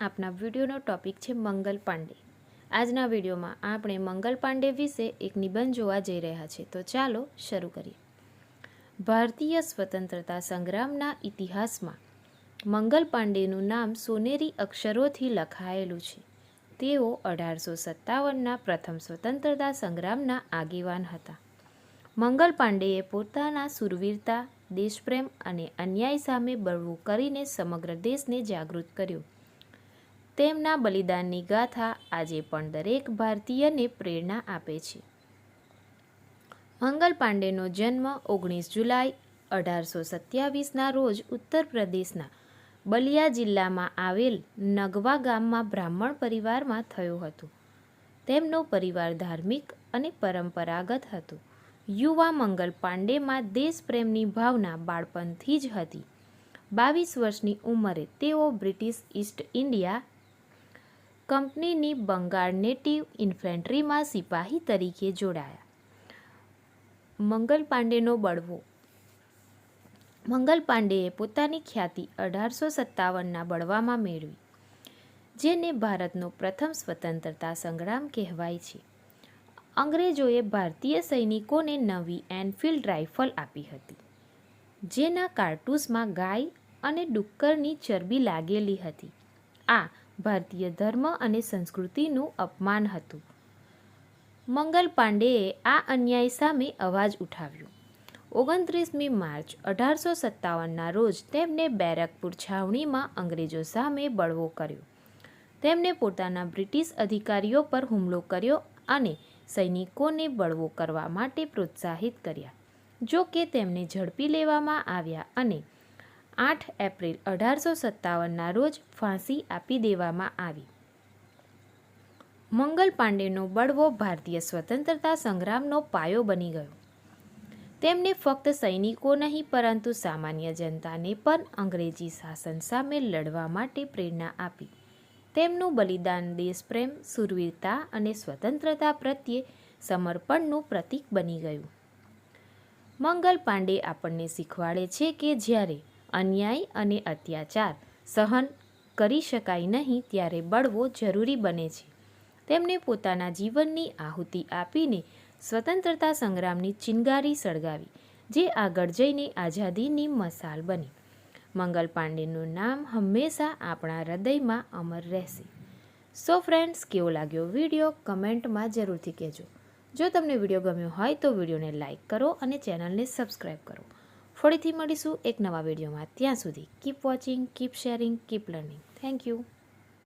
આપના વિડીયોનો ટોપિક છે મંગલ પાંડે. આજના વિડીયોમાં આપણે મંગલ પાંડે વિશે એક નિબંધ જોવા જઈ રહ્યા છીએ તો ચાલો શરૂ કરીએ. ભારતીય સ્વતંત્રતા સંગ્રામના ઇતિહાસમાં મંગલ પાંડેનું નામ સોનેરી અક્ષરોથી લખાયેલું છે. તેઓ અઢારસો સત્તાવનના પ્રથમ સ્વતંત્રતા સંગ્રામના આગેવાન હતા. મંગલ પાંડેએ પોતાના સુરવીરતા, દેશપ્રેમ અને અન્યાય સામે બળવું કરીને સમગ્ર દેશને જાગૃત કર્યો. તેમના બલિદાનની ગાથા આજે પણ દરેક ભારતીયને પ્રેરણા આપે છે. મંગલ પાંડેનો જન્મ ઓગણીસ જુલાઈ અઢારસો સત્યાવીસના રોજ ઉત્તર પ્રદેશના બલિયા જિલ્લામાં આવેલ નગવા ગામમાં બ્રાહ્મણ પરિવારમાં થયો હતો. તેમનો પરિવાર ધાર્મિક અને પરંપરાગત હતો. યુવા મંગલ પાંડેમાં દેશપ્રેમની ભાવના બાળપણથી જ હતી. બાવીસ વર્ષની ઉંમરે તેઓ બ્રિટિશ ઈસ્ટ ઇન્ડિયા કંપનીની બંગાળ નેટિવ ઇન્ફેન્ટ્રીમાં સિપાહી તરીકે જોડાયા. મંગલ પાંડેનો બળવો. મંગલ પાંડેએ પોતાની ખ્યાતિ અઢારસો સત્તાવનના બળવામાં મેળવી, જેને ભારતનો પ્રથમ સ્વતંત્રતા સંગ્રામ કહેવાય છે. અંગ્રેજોએ ભારતીય સૈનિકોને નવી એનફિલ્ડ રાઇફલ આપી હતી, જેના કારતૂસમાં ગાય અને ડુક્કરની ચરબી લાગેલી હતી. આ ભારતીય ધર્મ અને સંસ્કૃતિનું અપમાન હતું. મંગલ પાંડેએ આ અન્યાય સામે અવાજ ઉઠાવ્યો. ઓગણત્રીસમી માર્ચ અઢારસો સત્તાવનના રોજ તેમને બેરકપુર છાવણીમાં અંગ્રેજો સામે બળવો કર્યો. તેમણે પોતાના બ્રિટિશ અધિકારીઓ પર હુમલો કર્યો અને સૈનિકોને બળવો કરવા માટે પ્રોત્સાહિત કર્યા, જો કે તેમને ઝડપી લેવામાં આવ્યા અને આઠ એપ્રિલ અઢારસો સત્તાવનના રોજ ફાંસી આપી દેવામાં આવી. મંગલ પાંડેનો બળવો ભારતીય સ્વતંત્રતા સંગ્રામનો પાયો બની ગયો. તેમને ફક્ત સૈનિકો નહીં, પરંતુ સામાન્ય જનતાને પણ અંગ્રેજી શાસન સામે લડવા માટે પ્રેરણા આપી. તેમનું બલિદાન દેશપ્રેમ, સુરવીરતા અને સ્વતંત્રતા પ્રત્યે સમર્પણનું પ્રતીક બની ગયું. મંગલ પાંડે આપણને શીખવાડે છે કે જ્યારે અન્યાય અને અત્યાચાર સહન કરી શકાય નહીં ત્યારે બળવો જરૂરી બને છે. તેમણે પોતાના જીવનની આહુતિ આપીને સ્વતંત્રતા સંગ્રામની ચિનગારી સળગાવી, જે આગળ જઈને આઝાદીની મસાલ બની. મંગલ પાંડેનું નામ હંમેશા આપણા હૃદયમાં અમર રહેશે. સો ફ્રેન્ડ્સ, કેવો લાગ્યો વીડિયો? કમેન્ટમાં જરૂરથી કહેજો. જો તમને વીડિયો ગમ્યો હોય તો વિડીયોને લાઇક કરો અને ચેનલને સબસ્ક્રાઈબ કરો. ફરીથી મળીશું એક નવા વિડીયોમાં. ત્યાં સુધી keep watching keep sharing keep learning thank you